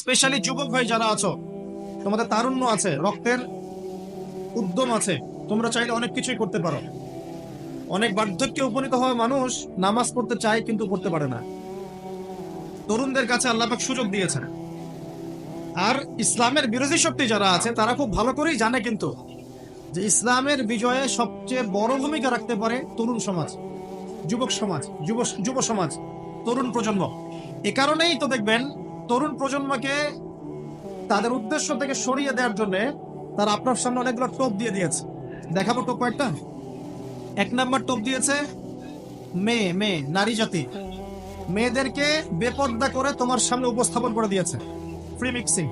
Specially যুবক ভাই যারা আছো, তোমাদের তারুণ্য আছে, রক্তের উদ্যম আছে, তোমরা চাইলে অনেক কিছুই করতে পারো। অনেক বার্ধক্যে উপনীত হওয়া মানুষ নামাজ পড়তে চায় কিন্তু পড়তে পারে না। তরুণদের কাছে আল্লাপাক সুযোগ দিয়েছেন। আর ইসলামের বিরোধী শক্তি যারা আছে, তারা খুব ভালো করেই জানে কিন্তু যে ইসলামের বিজয়ে সবচেয়ে বড় ভূমিকা রাখতে পারে তরুণ সমাজ, যুবক সমাজ, যুব যুব সমাজ, তরুণ প্রজন্ম। এ কারণেই তো দেখবেন তরুণ প্রজন্মকে তাদের উদ্দেশ্য থেকে সরিয়ে দেওয়ার জন্য তারা আপনার সামনে অনেকগুলো টোপ দিয়ে দিয়েছে। দেখাবো টোপ কয়েকটা। এক নাম্বার টোপ দিয়েছে, মেয়ে মেয়ে, নারী জাতি। মেয়েদেরকে বেপর্দা করে তোমার সামনে উপস্থাপন করে দিয়েছে ফ্রি মিক্সিং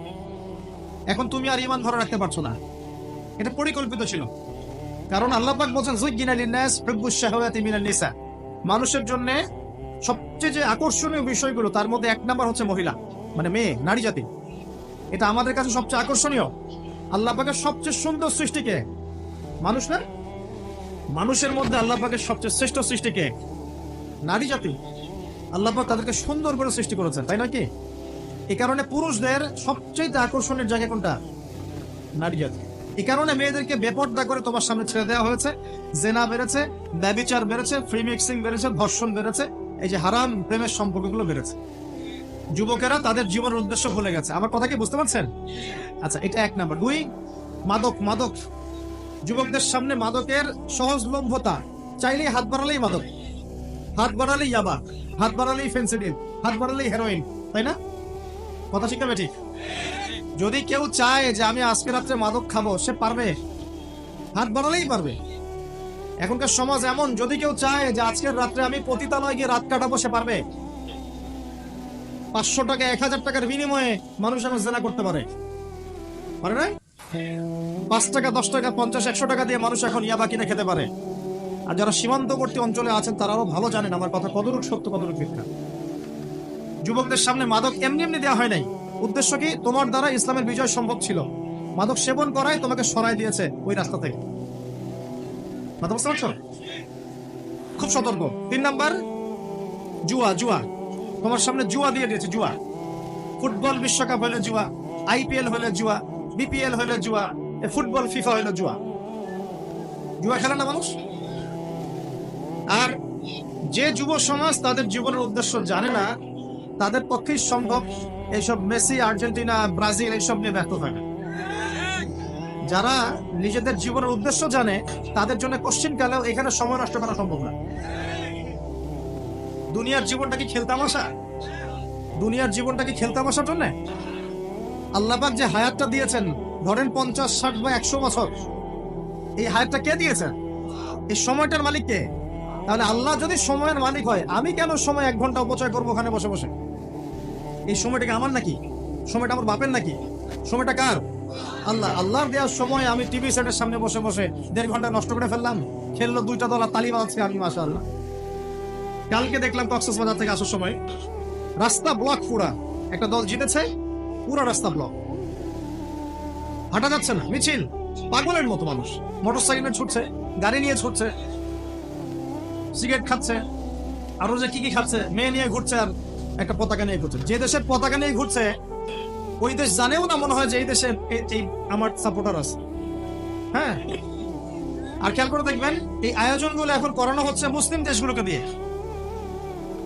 এখন তুমি আর ইমান ধরে রাখতে পারছ না। এটা পরিকল্পিত ছিল। কারণ আল্লাহ পাক বলছেন নিসা। মানুষের জন্য সবচেয়ে যে আকর্ষণীয় বিষয়গুলো, তার মধ্যে এক নাম্বার হচ্ছে মহিলা। মানে মেয়ে, নারী জাতি। এটা আমাদের কাছে সবচেয়ে আকর্ষণীয়। আল্লাহ পাকের সবচেয়ে সুন্দর সৃষ্টিকে মানুষ না? মানুষের মধ্যে আল্লাহ পাকের সবচেয়ে শ্রেষ্ঠ সৃষ্টিকে নারী জাতি। আল্লাহ পাক তাদেরকে সুন্দর করে সৃষ্টি করেছেন, তাই নয় কি? এই কারণে পুরুষদের সবচেয়ে আকর্ষণের জায়গা কোনটা? নারী জাতি। এই কারণে মেয়েদেরকে বেপর্দা করে তোমার সামনে ছেড়ে দেওয়া হয়েছে, জেনা বেড়েছে, ব্যবিচার বেড়েছে, ফ্রি মিক্সিং বেড়েছে, ধর্ষণ বেড়েছে, এই যে হারাম প্রেমের সম্পর্কগুলো বেড়েছে। যুবকেরা তাদের জীবনের উদ্দেশ্য ভুলে গেছে। আমার কথা কি বুঝতে পারছেন? আচ্ছা এটা এক নাম্বার। দুই, মাদক মাদক। যুবকদের সামনে মাদকের সহজলভ্যতা। চাইলেই হাত বাড়ালেই মাদক। হাত বাড়ালেই ইয়াবা। হাত বাড়ালেই ফেন্সিডিল হাত বাড়ালেই হেরোইন তাই না? কথা হবে ঠিক যদি কেউ চায় যে আমি আজকে রাত্রে মাদক খাব, সে পারবে? হাত বাড়ালেই পারবে। এখনকার সমাজ এমন। যদি কেউ চায় যে আজকের রাত্রে আমি পতিতালয় গিয়ে রাত কাটাবো, সে পারবে? পাঁচশো টাকা, এক হাজার টাকার বিনিময়ে মানুষ এখন জেনা করতে পারে। পারে পাঁচ টাকা, দশ টাকা, পঞ্চাশ, একশো টাকা দিয়ে মানুষ এখন ইয়াবা কিনে খেতে পারে। আর যারা সীমান্তবর্তী অঞ্চলে আছেন তারা আরও ভালো জানেন, আমার কথা কতটুকু সত্য, কতটুকু মিথ্যা। যুবকদের সামনে মাদক এমনি এমনি দেওয়া হয় নাই। উদ্দেশ্য কি? তোমার দ্বারা ইসলামের বিজয় সম্ভব ছিল। মাদক সেবন করাই তোমাকে সরাই দিয়েছে ওই রাস্তা থেকে। খুব সতর্ক। তিন নাম্বার, জুয়া জুয়া। তোমার সামনে জুয়া দিয়ে দিয়েছে, জুয়া। ফুটবল বিশ্বকাপ হলে জুয়া, আইপিএল হলে জুয়া, বিপিএল হলে জুয়া ফুটবল, ফিফা হলে জুয়া। জুয়া খেলে না মানুষ? আর যে যুব সমাজ তাদের জীবনের উদ্দেশ্য জানে না, তাদের পক্ষেই সম্ভব এইসব মেসি, আর্জেন্টিনা, ব্রাজিল এইসব নিয়ে ব্যর্থ থাকে যারা নিজেদের জীবনের উদ্দেশ্য জানে, তাদের জন্য কোশ্চিন কালেও এখানে সময় নষ্ট করা সম্ভব না। দুনিয়ার জীবনটা কি খেলতামাশা দুনিয়ার জীবনটা কি খেলতামাশার জন্য? আল্লাপাক যে হায়াতটা দিয়েছেন, ধরেন পঞ্চাশ, ষাট বা একশো বছর, এই হায়াতটা কে দিয়েছেন? এই সময়টার মালিক কে? তাহলে আল্লাহ যদি সময়ের মালিক হয়, আমি কেন সময় এক ঘণ্টা অপচয় করব ওখানে বসে বসে? এই সময়টা কি আমার নাকি? সময়টা আমার বাপের নাকি? সময়টা কার? আল্লাহ, আল্লাহর দেওয়ার সময় আমি টিভি সেটের সামনে বসে বসে দেড় ঘণ্টা নষ্ট করে ফেললাম। খেললো দুইটা দল আর তালি বাজাচ্ছে আমি মাসা আল্লাহ কালকে দেখলাম কক্সেস বাজার থেকে আসার সময় রাস্তা ব্লক পুরা। একটা দল জিতেছে, পুরো রাস্তা ব্লক। হাঁটা যাচ্ছে না, মিছিল। পাগলের মতো মানুষ। মোটর সাইকেলে ছুটছে, গাড়ি নিয়ে ছুটছে, সিগারেট খাচ্ছে, আরও যে কি কি খাচ্ছে, মেয়ে নিয়ে ঘুরছে আর একটা পতাকা নিয়ে ঘুরছে। যে দেশের পতাকা নিয়ে ঘুরছে, ওই দেশ জানেও না মনে হয় যে এই দেশে এই আমার সাপোর্টার আছে। হ্যাঁ? আর খেয়াল করে দেখবেন, এই আয়োজনগুলো এখন করানো হচ্ছে মুসলিম দেশগুলোকে দিয়ে।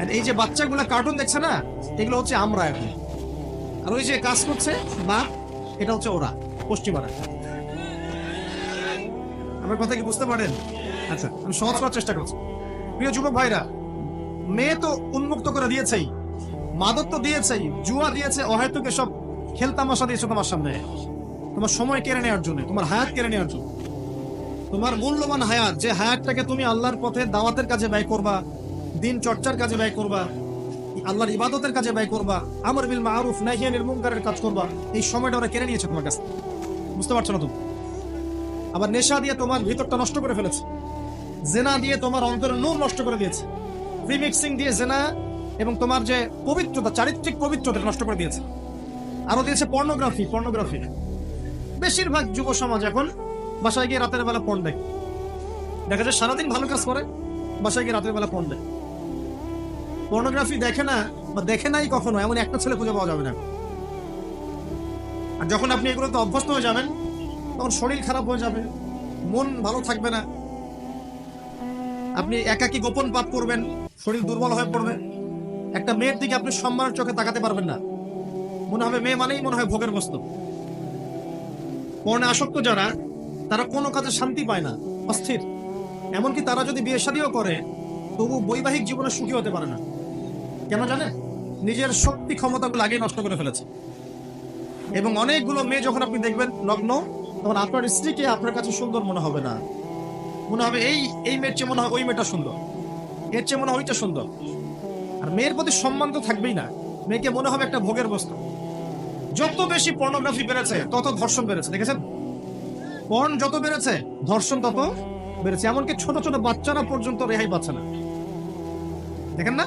আর এই যে বাচ্চাগুলো কার্টুন দেখছে না, এগুলো হচ্ছে আমরা এখন। আর ওই যে কাজ করছে বাপ এটা হচ্ছে ওরা, পশ্চিমারা। আমার কথা কি বুঝতে পারেন? আচ্ছা আমি সহজ করার চেষ্টা করছি। প্রিয় যুবক ভাইরা, মেয়ে তো উন্মুক্ত করে দিয়েছেই, মাদক তো দিয়েছেই জুয়া দিয়েছে, অহেতুক সব খেলতামাশা দিয়েছে তোমার সামনে। তোমার সময় কেড়ে নেওয়ার জন্য, তোমার হায়াত কেড়ে নেওয়ার জন্য। তোমার মূল্যবান হায়াত, যে হায়াতটাকে তুমি আল্লাহর পথে দাওয়াতের কাজে ব্যয় করবা দিন চর্চার কাজে ব্যয় করবা, আল্লাহর ইবাদতের কাজে ব্যয় করবা, আমর বিল মারুফ নাহিয়ানিল মুনকারের কাজ করবা, এই সময়টা ওরা কেড়ে নিয়েছে তোমার কাছে। বুঝতে পারছ না তুমি? আবার নেশা দিয়ে তোমার ভিতরটা নষ্ট করে ফেলেছে। জেনা দিয়ে তোমার অন্তরের নূর নষ্ট করে দিয়েছে। রিমিক্সিং দিয়ে জেনা এবং তোমার যে পবিত্রতা, চারিত্রিক পবিত্রতা নষ্ট করে দিয়েছে। আরও দিয়েছে পর্নোগ্রাফি পর্নোগ্রাফি। বেশিরভাগ যুব সমাজ এখন বাসায় গিয়ে রাতের বেলা পর্ন দেখে। যায় সারাদিন ভালো কাজ করে, বাসায় গিয়ে রাতের বেলা পর্ন দেখে। পর্নোগ্রাফি দেখে না বা দেখে নাই কখনো, এমন একটা ছেলে খুঁজে পাওয়া যাবে না। আর যখন আপনি এগুলোতে অভ্যস্ত হয়ে যাবেন, তখন শরীর খারাপ হয়ে যাবে, মন ভালো থাকবে না। আপনি একাকি গোপন পাপ করবেন, শরীর দুর্বল হয়ে পড়বে। একটা মেয়ের দিকে আপনি সম্মানের চোখে তাকাতে পারবেন না। মনে হবে মেয়ে মানেই মনে হয় ভোগের বস্তু। পর্ণে আসক্ত যারা, তারা কোনো কাজে শান্তি পায় না, অস্থির। এমনকি তারা যদি বিয়ে শাদিও করে, তবু বৈবাহিক জীবনে সুখী হতে পারে না। কেন জানে? নিজের শক্তি ক্ষমতাগুলো আগেই নষ্ট করে ফেলেছে। এবং অনেকগুলো মেয়ে যখন আপনি দেখবেন লগ্ন, তখন আপনার স্ত্রীকে আপনার কাছে সুন্দর মনে হবে না। মনে হবে, এই এই মেয়ের চেয়ে মনে হয় ওই মেয়েটা সুন্দর। এর চেয়ে মনে হয় ওইটা সুন্দর। আর মেয়ের প্রতি সম্মান তো থাকবেই না। মেয়েকে মনে হবে একটা ভোগের বস্তু। যত বেশি পর্নোগ্রাফি বেড়েছে, তত ধর্ষণ বেড়েছে, দেখেছেন? পর্ন যত বেড়েছে, ধর্ষণ তত বেড়েছে। এমনকি ছোট ছোট বাচ্চারা পর্যন্ত রেহাই পাচ্ছে না। দেখেন না?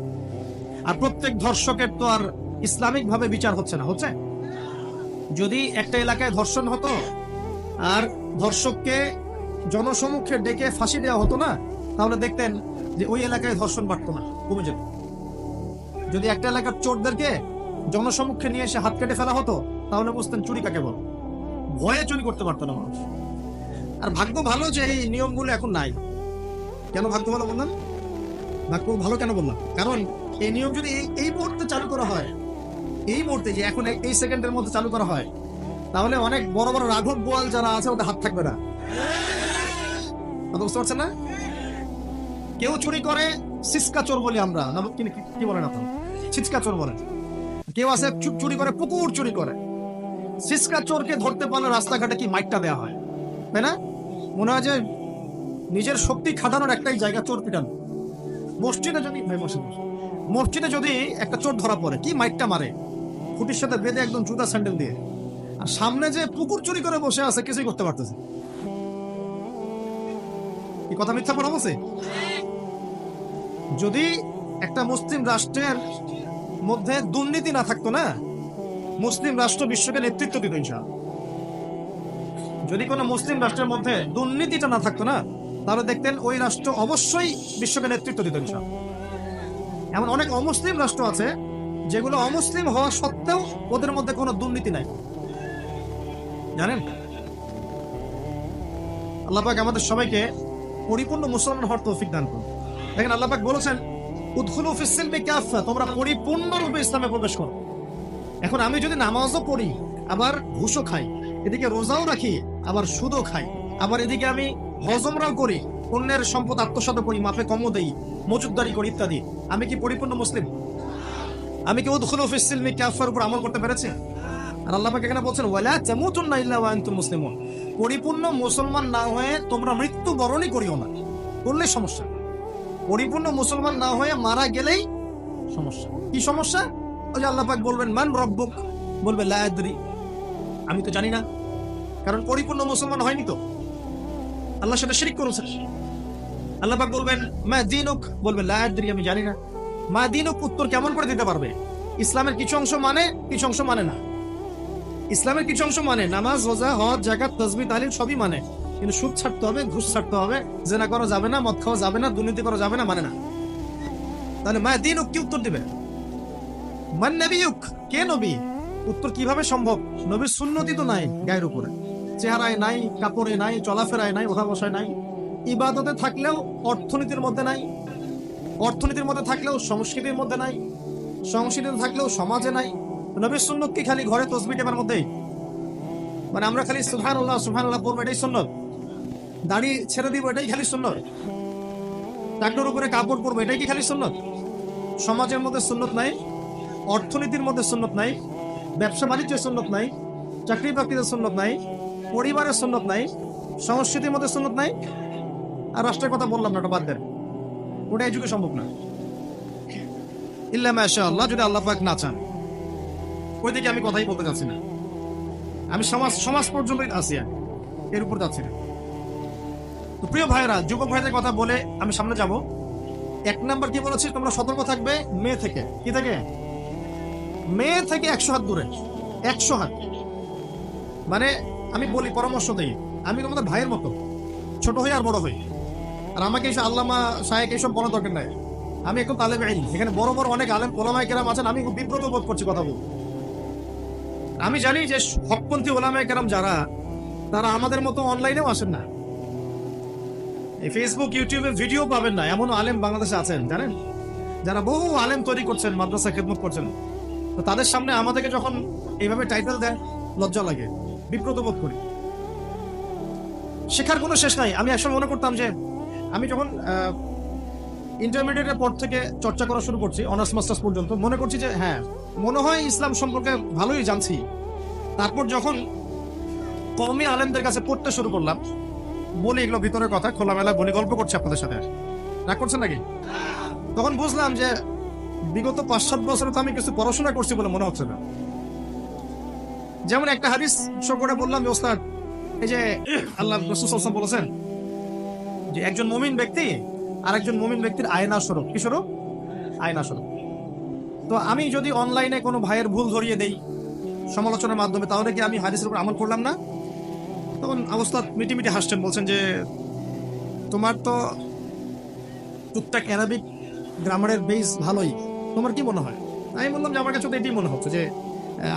আর প্রত্যেক ধর্ষকের তো আর ইসলামিক ভাবে বিচার হচ্ছে না, হচ্ছে? যদি একটা এলাকায় ধর্ষণ হতো, আর ধর্ষককে জনসমুখে ডেকে ফাঁসি দেওয়া হতো না, তাহলে দেখতেন যে ওই এলাকায় ধর্ষণ বাড়তো না, কমে যেত। যদি একটা এলাকার চোরদেরকে জনসমুখে নিয়ে এসে হাত কেটে ফেলা হতো, তাহলে বুঝতেন চুরি কাকে বল? ভয়ে চুরি করতে পারতো না মানুষ। আর ভাগ্য ভালো যে এই নিয়মগুলো এখন নাই। কেন ভাগ্য ভালো বললাম? ভাগ্য ভালো কেন বললাম? কারণ এই নিয়ম যদি এই- এই মুহূর্তে চালু করা হয়, এই মুহূর্তে যে এখন এই- সেকেন্ডের মধ্যে চালু করা হয়, তাহলে অনেক বড় বড় রাঘব গোয়াল যারা আছে, ওদের হাত থাকবে না। বুঝতে পারছেন না? কেউ চুরি করে, সিসকা চোর বলি আমরা। না, কি বলেন আপনার? ছিচকা চোর বলেন। কেউ আছে চুরি করে, পুকুর চুরি করে। সিসকা চোরকে ধরতে পারলে রাস্তাঘাটে কি মাইকটা দেওয়া হয়? তাই না? মনে হয় যে নিজের শক্তি খাটানোর একটাই জায়গা চোর পিটানো। মসজিদে যদি ভাই মসজিদ মসজিদে যদি একটা চোর ধরা পড়ে, কি মাইকটা মারে? খুঁটির সাথে বেঁধে একদম জুতা স্যান্ডেল দিয়ে। আর সামনে যে পুকুর চুরি করে বসে আছে, কিছুই করতে পারতেছে কি কথা মিথ্যা পড়া বসে যদি একটা মুসলিম রাষ্ট্রের মধ্যে দুর্নীতি না থাকতো না, মুসলিম রাষ্ট্র বিশ্বকে নেতৃত্ব দিত ইনশাআল্লাহ। যদি কোনো মুসলিম রাষ্ট্রের মধ্যে দুর্নীতিটা না থাকতো না, তাহলে দেখতেন ওই রাষ্ট্র অবশ্যই বিশ্বকে নেতৃত্ব দিত ইনশাআল্লাহ। এমন অনেক অমুসলিম রাষ্ট্র আছে, যেগুলো অমুসলিম হওয়া সত্ত্বেও ওদের মধ্যে কোনো দুর্নীতি নাই। জানেন? আল্লাপাক আমাদের সবাইকে পরিপূর্ণ মুসলমান হওয়ার তৌফিক দান করুন। দেখেন আল্লাপাক বলেছেন, উদ্খুলু ফিসিলমি কাফা তোমরা পরিপূর্ণরূপে ইসলামে প্রবেশ করো। এখন আমি যদি নামাজও পড়ি, আবার ঘুষও খাই, এদিকে রোজাও রাখি, আবার সুদও খাই, আবার এদিকে আমি হজমরাও করি অন্যের সম্পদ আত্মসাত করি মাফে কমও দেই মজুদদারি করি ইত্যাদি। আমি কি পরিপূর্ণ মুসলিম? আমি কি উদ্খুলু ফিসিলমি ক্যাফার উপর আমল করতে পেরেছি? আর আল্লাহ পাক এখানে বলছেন, ওয়ালা তামুতুন্না ইল্লা ওয়া আনতুম মুসলিমুন। পরিপূর্ণ মুসলমান না হয়ে তোমরা মৃত্যু বরণই করিও না। করলে সমস্যা। পরিপূর্ণ মুসলমান না হয়ে মারা গেলেই সমস্যা। কি সমস্যা? ওই যে আল্লাহ পাক বলবেন, মান রব্বুক? বলবে, লা আদরি। আমি তো জানি না। কারণ পরিপূর্ণ মুসলমান হয়নি তো। আল্লাহ সাথে শিরিক করেছে আল্লাহ পাক বলবেন, মা দিনুক বলবে লা আদরি, আমি জানি না। মা দিনুক উত্তর কেমন করে দিতে পারবে? ইসলামের কিছু অংশ মানে কিছু অংশ মানে না। ইসলামের কিছু অংশ মানে নামাজ, রোজা, হজ জাকাত তসবি তালিম সবই মানে। কিন্তু সুদ ছাড়তে হবে, ঘুষ ছাড়তে হবে, জেনা করা যাবে না, মদ খাওয়া যাবে না, দুর্নীতি করা যাবে না মানে না। তাহলে মা দিন কি উত্তর দিবে? মান নবীক কে নবী? উত্তর কীভাবে সম্ভব? নবীর সুন্নতি তো নাই গায়ের উপরে। চেহারায় নাই, কাপড়ে নাই, চলাফেরায় নাই ওঠা বসায় নাই। ইবাদতে থাকলেও অর্থনীতির মধ্যে নাই, অর্থনীতির মধ্যে থাকলেও সংস্কৃতির মধ্যে নাই, সংস্কৃতিতে থাকলেও সমাজে নাই। নবীর সুন্নত কি খালি ঘরে তসবি টেপার মধ্যেই? মানে আমরা খালি সুহান আল্লাহ সুহান আল্লাহ পড়ব, এটাই সুন্নত। দাড়ি ছেড়ে দিব, এটাই খালি সুন্নত। টাকটোর উপরে কাপড় পরবো, এটাই কি খালি সুন্নত? সমাজের মধ্যে সুন্নত নাই, অর্থনীতির মধ্যে সুন্নত নাই, ব্যবসা বাণিজ্যের সুন্নত নাই, চাকরি বাকরিতে সুন্নত নাই, পরিবারের সুন্নত নাই, সংস্কৃতির মধ্যে সুন্নত নাই আর রাষ্ট্রের কথা বললাম না, ওটা বাদ দেন। ওটা এই যুগে সম্ভব না। ইল্লা মাশা আল্লাহ যদি আল্লাহ পাক না চান ওই দিকে আমি কথাই বলতে চাচ্ছি না। আমি সমাজ সমাজ পর্যন্তই আছি এর উপর যাচ্ছি না। তো প্রিয় ভাইরা যুবক ভাইদের কথা বলে আমি সামনে যাব। এক নাম্বার কি বলেছি, তোমরা সতর্ক থাকবে মেয়ে থেকে। কি থেকে? মেয়ে থেকে একশো হাত দূরে। একশো হাত। মানে আমি বলি পরামর্শ দিই। আমি তোমাদের ভাইয়ের মতো, ছোট হই আর বড় হই। আর আমাকে এইসব আল্লামা সাহেব এইসব বলার দরকার নাই। আমি এখন তালেব আইন। এখানে বড় বড় অনেক আলেম, ওলামায় কেরাম আছেন, আমি খুব বিব্রত বোধ করছি কথা বলতে। আমি জানি যে হকপন্থী ওলামায় কেরাম যারা, তারা আমাদের মতো অনলাইনেও আসেন না। এই ফেসবুক ইউটিউবে ভিডিও পাবেন না এমন আলেম বাংলাদেশে আছেন, জানেন? যারা বহু আলেম তৈরি করছেন, মাদ্রাসা খেদমত করছেন। তো তাদের সামনে আমাদেরকে যখন এইভাবে টাইটেল দেয়, লজ্জা লাগে। বিব্রত বোধ করি। শেখার কোনো শেষ নাই। আমি আসলে মনে করতাম যে আমি যখন ইন্টারমিডিয়েটের পর থেকে চর্চা করা শুরু করছি অনার্স মাস্টার্স পর্যন্ত, মনে করছি যে হ্যাঁ মনে হয় ইসলাম সম্পর্কে ভালোই জানছি। তারপর যখন কমই আলেমদের কাছে পড়তে শুরু করলাম, বলি এগুলো ভিতরের কথা, খোলামেলা বলি, গল্প করছি আপনাদের সাথে। রাগ করছেন নাকি? তখন বুঝলাম যে, বিগত পাঁচ সাত বছরে তো আমি কিছু পড়াশোনা করছি বলে মনে হচ্ছে না। যেমন একটা হাদিস শো বললাম ওস্তাদ, এই যে, আল্লাহ বলেছেন যে একজন মুমিন ব্যক্তি আর একজন মুমিন ব্যক্তির আয়না স্বরূপ। কি স্বরূপ? আয়না স্বরূপ। তো আমি যদি অনলাইনে কোনো ভাইয়ের ভুল ধরিয়ে দেই সমালোচনার মাধ্যমে, তাহলে কি আমি হাদিসের উপর আমল করলাম না? তখন অবস্থা মিটি মিটি হাসছেন, বলছেন যে তোমার তো টুকটাক অ্যারাবিক গ্রামারের বেস ভালোই। তোমার কি মনে হয়? আমি বললাম যে আমার কাছে তো এটাই মনে হচ্ছে যে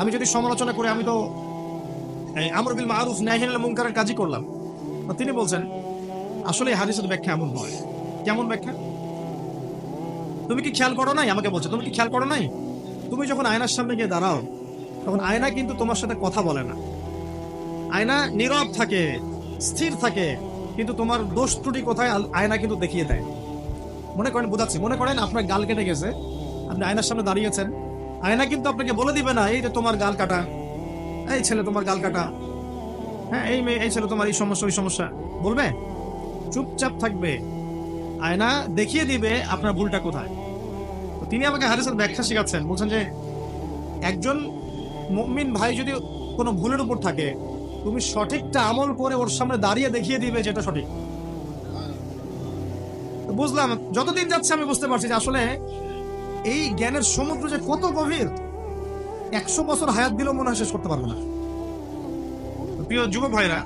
আমি যদি সমালোচনা করে আমি তো আমর বিল মারুফ ন্যাহিল মুনকারের কাজই করলাম। তিনি বলছেন আসলে হাদিসের ব্যাখ্যা এমন হয় কেমন ব্যাখ্যা? তুমি কি খেয়াল করো নাই? আমাকে বলছো। তুমি কি খেয়াল করো নাই? তুমি যখন আয়নার সামনে গিয়ে দাঁড়াও, তখন আয়না কিন্তু তোমার সাথে কথা বলে না। আয়না নীরব থাকে, স্থির থাকে, কিন্তু তোমার দোষ ত্রুটি কোথায় আয়না কিন্তু দেখিয়ে দেয়। মনে করেন, বোঝাচ্ছি। মনে করেন, আপনার গাল কেটে গেছে। আপনি আয়নার সামনে দাঁড়িয়েছেন। আয়না কিন্তু আপনাকে বলে দিবে না, এই যে তোমার গাল কাটা, এই ছেলে তোমার গাল কাটা। হ্যাঁ এই মেয়ে, এই ছেলে তোমার এই সমস্যা, ওই সমস্যা। বলবে? চুপচাপ থাকবে। আয়না দেখিয়ে দিবে আপনার ভুলটা কোথায়। তো তিনি আমাকে হারিসের ব্যাখ্যা শেখাচ্ছেন। বলছেন যে, একজন মুমিন ভাই যদি কোনো ভুলের উপর থাকে, তুমি সঠিকটা আমল করে ওর সামনে দাঁড়িয়ে দেখিয়ে দিবে যেটা সঠিক। বুঝলাম, যতদিন যাচ্ছে আমি বুঝতে পারছি যে আসলে এই জ্ঞানের সমুদ্র যে কত গভীর, একশো বছর হায়াত দিলেও মনে হয় শেষ করতে পারব না। প্রিয় যুবক ভাইরা,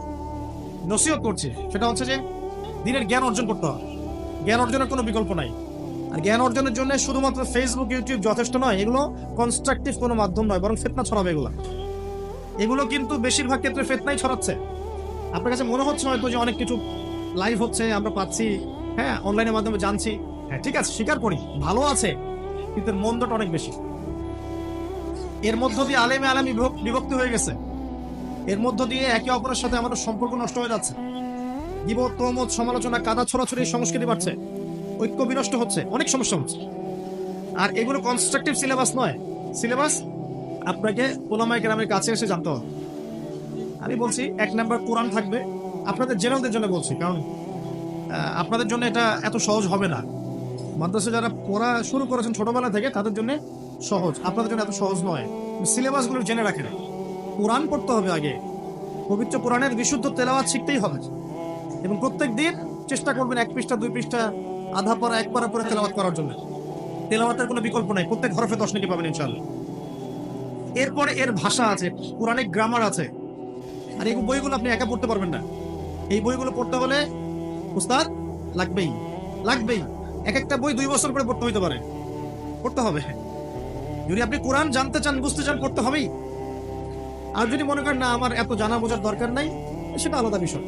নসিহত করছে। সেটা হচ্ছে যে দিনের জ্ঞান অর্জন করতে হবে জ্ঞান অর্জনের কোনো বিকল্প নাই। আর জ্ঞান অর্জনের জন্য শুধুমাত্র ফেসবুক ইউটিউব যথেষ্ট নয়, এগুলো কনস্ট্রাকটিভ কোনো মাধ্যম নয়, বরং ফেতনা ছড়াবে এগুলো। এগুলো কিন্তু বেশিরভাগ ক্ষেত্রে ফেতনাই ছড়াচ্ছে। আপনার কাছে মনে হচ্ছে হয়তো যে অনেক কিছু লাইভ হচ্ছে, আমরা পাচ্ছি হ্যাঁ অনলাইনের মাধ্যমে জানছি। হ্যাঁ ঠিক আছে, স্বীকার করি, ভালো আছে, কিন্তু মন্দটা অনেক বেশি। এর মধ্য দিয়ে আলেমে আলামী বিভক- বিভক্তি হয়ে গেছে। এর মধ্য দিয়ে একে অপরের সাথে আমাদের সম্পর্ক নষ্ট হয়ে যাচ্ছে। গিবত তহমত সমালোচনা কাদা ছড়াছড়ি সংস্কৃতি বাড়ছে। ঐক্য বিনষ্ট হচ্ছে। অনেক সমস্যা হচ্ছে। আর এগুলো কনস্ট্রাকটিভ সিলেবাস নয়। সিলেবাস আপনাকে ওলামাই গ্রামের কাছে এসে জানতে হবে। আমি বলছি এক নাম্বার কোরআন থাকবে। আপনাদের জেনারেলদের জন্য বলছি কারণ আপনাদের জন্য এটা এত সহজ হবে না। মাদ্রাসা যারা পড়া শুরু করেছেন ছোটবেলা থেকে তাদের জন্য সহজ। আপনাদের জন্য এত সহজ নয়। সিলেবাসগুলো জেনে রাখেন। কোরআন পড়তে হবে আগে। পবিত্র কোরআনের বিশুদ্ধ তেলাওয়াত শিখতেই হবে। এবং প্রত্যেক দিন চেষ্টা করবেন এক পৃষ্ঠা, দুই পৃষ্ঠা, আধা পারা এক পারা পরে তেলাওয়াত করার জন্য। তেলাওয়াতের কোনো বিকল্প নাই। প্রত্যেক হরফে দশ নাকি পাবেন ইনশাল্লাহ এরপরে এর ভাষা আছে, পুরাণিক গ্রামার আছে। আর এই বইগুলো আপনি একা পড়তে পারবেন না। এই বইগুলো পড়তে হলে উস্তাদ, লাগবেই লাগবেই। এক একটা বই দুই বছর করে পড়তে হইতে পারে। পড়তে হবে। যদি আপনি কোরআন জানতে চান, বুঝতে চান, পড়তে হবেই। আর যদি মনে করেন, না, আমার এত জানা বোঝার দরকার নাই, সেটা আলাদা বিষয়।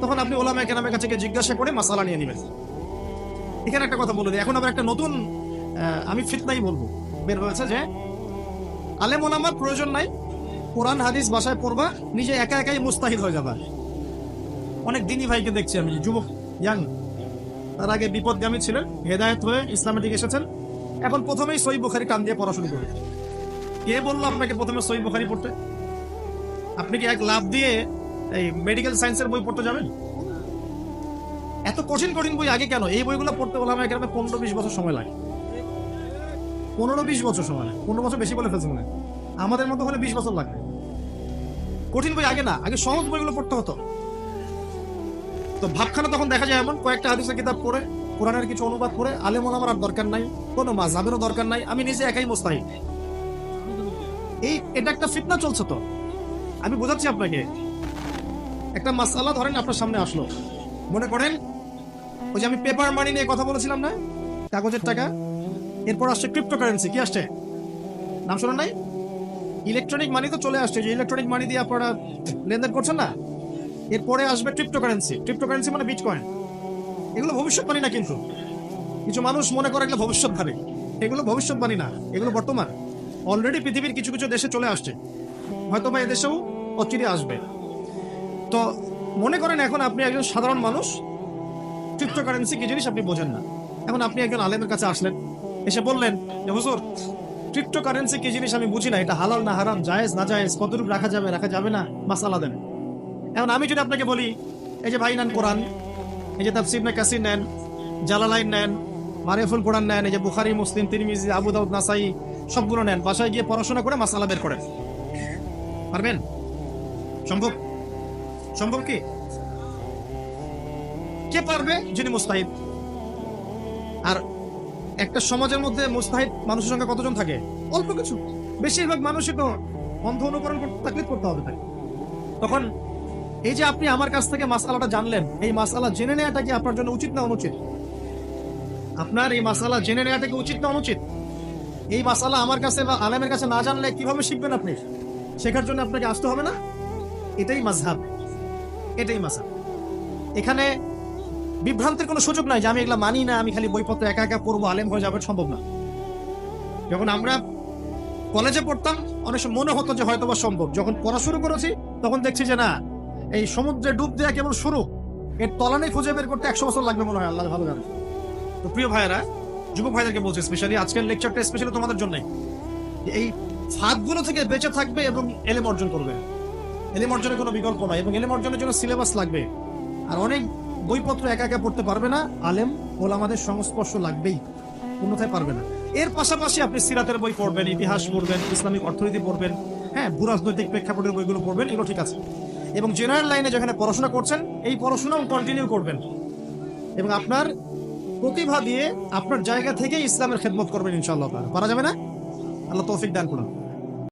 তখন আপনি ওলামা কেনামের কাছে জিজ্ঞাসা করে মাসালা নিয়ে নেবেন। এখানে একটা কথা বলে দিই। এখন আবার একটা নতুন আমি ফিতনাই বলব। বের হয়েছে যে, আলেম ওলামার প্রয়োজন নাই, কোরআন, হাদিস বাসায় পড়বা, নিজে একা একাই মুস্তাহিদ হয়ে যাবা। অনেক দিনই ভাইকে দেখছি আমি, যুবক ইয়াং তার আগে বিপদগামী ছিলেন, হেদায়ত হয়ে ইসলামের দিকে এসেছেন। এখন প্রথমেই সই বুখারি কান দিয়ে পড়াশুনো করবে। কে বলল আপনাকে প্রথমে সই বুখারি পড়তে? আপনি কি এক লাভ দিয়ে এই মেডিকেল সায়েন্সের বই পড়তে যাবেন? এত কঠিন কঠিন বই আগে কেন? এই বইগুলো পড়তে বললাম এখানে পনেরো বিশ বছর সময় লাগে। পনেরো বিশ বছর সময় লাগে। পনেরো বছর বেশি বলে ফেলছে মনে আমাদের মতো হলে বিশ বছর লাগবে। কঠিন বই আগে না, আগে সহজ বইগুলো পড়তে হতো। তো ভাবখানা তখন দেখা যায় এমন, কয়েকটা হাদিসের কিতাব পড়ে, কোরআনের কিছু অনুবাদ করে আলেম আমার আর দরকার নাই, কোনো মাঝাবেরও দরকার নাই, আমি নিজে একাই মোস্তাহিদ। এই, এটা একটা ফিতনা চলছে তো। আমি বোঝাচ্ছি আপনাকে একটা মাসালা ধরেন আপনার সামনে আসলো। মনে করেন, ওই যে আমি পেপার মানি নিয়ে কথা বলেছিলাম না? কাগজের টাকা। এরপর আসছে ক্রিপ্টোকারেন্সি কি আসছে? নাম শোনেন নাই? ইলেকট্রনিক মানি তো চলে আসছে, যে ইলেকট্রনিক মানি দিয়ে আপনারা লেনদেন করছেন না? এরপরে আসবে ক্রিপ্টোকারেন্সি ক্রিপ্টোকারেন্সি মানে বিটকয়েন এগুলো ভবিষ্যৎবাণী না কিন্তু? কিছু মানুষ মনে করে এগুলো ভবিষ্যৎবাণী। এগুলো ভবিষ্যৎবাণী না, এগুলো বর্তমান। অলরেডি পৃথিবীর কিছু কিছু দেশে চলে আসছে। হয়তো বা এদেশেও অচিরে আসবে। তো মনে করেন এখন আপনি একজন সাধারণ মানুষ ক্রিপ্টোকারেন্সি কি জিনিস আপনি বোঝেন না। এখন আপনি একজন আলেমের কাছে আসলেন, এসে বললেন যে, হুজুর ক্রিপ্টোকারেন্সি কি জিনিস আমি বুঝি না, এটা হালাল না হারাম, জায়েজ না জায়েজ, কতটুকু রাখা যাবে রাখা যাবে না, মাসালা দেন। এখন আমি যদি আপনাকে বলি, এই যে ভাই নেন কোরআন, এই যে তাফসির না কাসির নেন, জালালাইন নেন মারিফুল কোরআন নেন, এই যে বুখারি, মুসলিম, তিরমিজি, আবু দাউদ, নাসাই, সবগুলো নেন, বাসায় গিয়ে পড়াশোনা করে মাসালা বের করেন। পারবেন? সম্ভব? সম্ভব কি? কে পারবে যিনি মুস্তাহিদ? আর একটা সমাজের মধ্যে মুস্তাহিদ মানুষের সংখ্যা কতজন থাকে? অল্প কিছু। বেশিরভাগ মানুষই তো অন্ধ অনুকরণ তাকলিদ করতে হবে তাকে। তখন এই যে আপনি আমার কাছ থেকে মাসালাটা জানলেন, এই মাসালা জেনে নেওয়াটা কি আপনার জন্য উচিত না অনুচিত? আপনার এই মাসালা জেনে নেওয়াটা কি উচিত না অনুচিত? এই মাসালা আমার কাছে বা আলেমের কাছে না জানলে কীভাবে শিখবেন আপনি? শেখার জন্য আপনাকে আসতে হবে না? এটাই মাঝহাব। এটাই মাসাব। এখানে বিভ্রান্তির কোনো সুযোগ নাই যে আমি এগুলা মানি না, আমি খালি বইপত্র একা একা পড়ব, আলেম হয়ে যাবে সম্ভব না। যখন আমরা কলেজে পড়তাম, অনেক সময় মনে হতো যে হয়তো বা সম্ভব। যখন পড়া শুরু করেছি, তখন দেখছি যে না, এই সমুদ্রে ডুব দেওয়া কেবল শুরু। এর তলানে খুঁজে বের করতে একশো বছর লাগবে মনে হয়, আল্লাহ ভালো জানে। তো প্রিয় ভাইয়েরা, যুবক ভাইদেরকে বলছি স্পেশালি আজকের লেকচারটা স্পেশালি তোমাদের জন্যই যে এই ফাঁদগুলো থেকে বেঁচে থাকবে এবং এলেম অর্জন করবে। এলেম অর্জনের কোনো বিকল্প নয় এবং এলেম অর্জনের জন্য সিলেবাস লাগবে। আর অনেক বইপত্র একা একা পড়তে পারবে না, আলেম ওল আমাদের সংস্পর্শ লাগবেই অন্যথায় পারবে না। এর পাশাপাশি আপনি সিরাতের বই পড়বেন, ইতিহাস পড়বেন, ইসলামিক অর্থনীতি পড়বেন হ্যাঁ ভূরাজনৈতিক প্রেক্ষাপটের বইগুলো পড়বেন, এগুলো ঠিক আছে। এবং জেনারেল লাইনে যেখানে পড়াশোনা করছেন, এই পড়াশোনাও কন্টিনিউ করবেন। এবং আপনার প্রতিভা দিয়ে আপনার জায়গা থেকে ইসলামের খেদমত করবেন ইনশাআল্লাহ। পারা যাবে না? আল্লাহ তৌফিক দান করুন।